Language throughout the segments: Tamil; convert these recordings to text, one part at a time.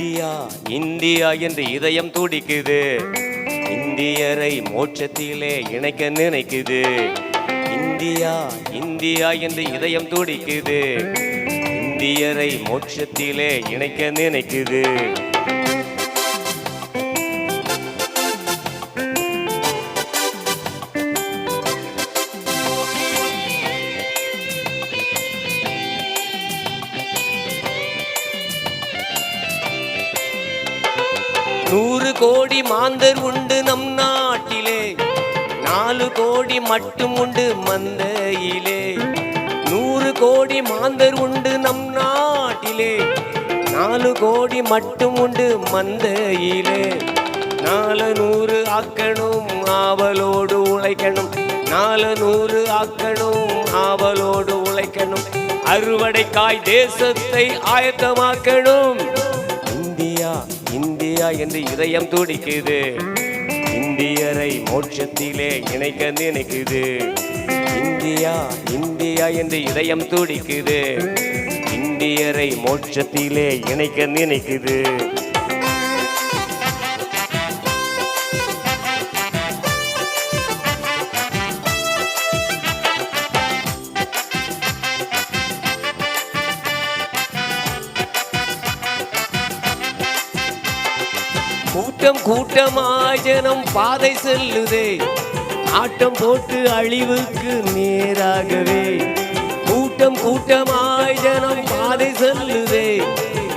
இந்தியா இந்தியா என்று இதயம் துடிக்குது. இந்தியரை மோட்சத்திலே இணைக்க நினைக்குது. இந்தியா இந்தியா என்று இதயம் துடிக்குது. இந்தியரை மோட்சத்திலே இணைக்க நினைக்குது. நூறு கோடி மாந்தர் உண்டு நம் நாட்டிலே. நாலு கோடி மட்டும் உண்டு மந்தையிலே. நூறு கோடி மாந்தர் உண்டு நம் நாட்டிலே. நாலு கோடி மட்டும் உண்டு மந்தையிலே. நாலு நூறு ஆக்கணும் ஆவலோடு உழைக்கணும். நாலு நூறு ஆக்கணும் ஆவலோடு உழைக்கணும். அறுவடைக்காய் தேசத்தை ஆயத்தமாக்கணும். இந்தியா இந்தியா என்று இதயம் துடிக்குது. இந்தியரை மோட்சத்திலே இணைக்க நினைக்குது. இந்தியா இந்தியா என்று இதயம் துடிக்குது. இந்தியரை மோட்சத்திலே இணைக்க நினைக்குது. கூட்டம் கூட்டமாய் ஜனம் பாதை செல்லுதே. ஆட்டம் போட்டு அழிவுக்கு நேராகவே. கூட்டம் கூட்டமாய் ஜனம் பாதை செல்லுதே.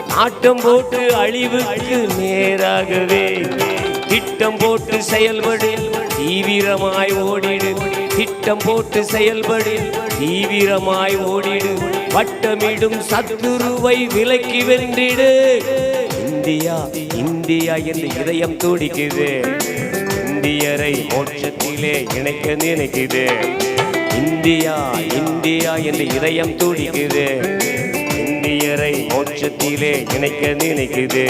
ஆட்டம் போட்டு அழிவுக்கு நேராகவே. திட்டம் போட்டு செயல்படு தீவிரமாய் ஓடிடு. திட்டம் போட்டு செயல்படு தீவிரமாய் ஓடிடு. வட்டமிடும் சத்துருவை விலக்கி வென்றிடு. இந்தியா இந்தியா என்று இதயம் துடிக்குது. இந்தியரை மோட்சத்திலே இணைக்க நினைக்குது. இந்தியா இந்தியா என்று இதயம் துடிக்குது. இந்தியரை மோட்சத்திலே இணைக்க நினைக்குது.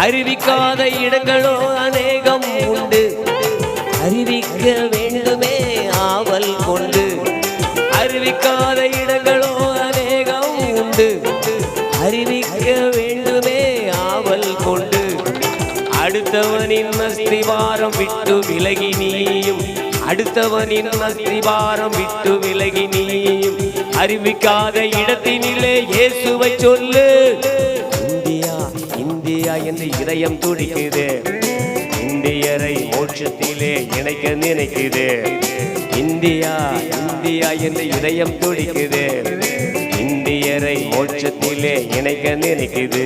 அறிவிக்காத இடங்களோ அநேகம் உண்டு. அறிவிக்க வேண்டுமே ஆவல் கொண்டு. அறிவிக்காத இடங்களோ அநேகம் உண்டு. அறிவிக்க வேண்டுமே ஆவல் கொண்டு. அடுத்தவனின் அஸ்திவாரம் விட்டு விலகி நீயும். அடுத்தவனின் அஸ்திவாரம் விட்டு விலகி நீயும். அறிவிக்காத இடத்தினிலே இயேசுவை சொல்லு. என்று இதயம் துடிக்குது. இந்தியரை மோட்சத்திலே இணைக்க நினைக்குது. இந்தியா இந்தியா என்று இதயம் துடிக்குது. இந்தியரை மோட்சத்திலே இணைக்க நினைக்குது.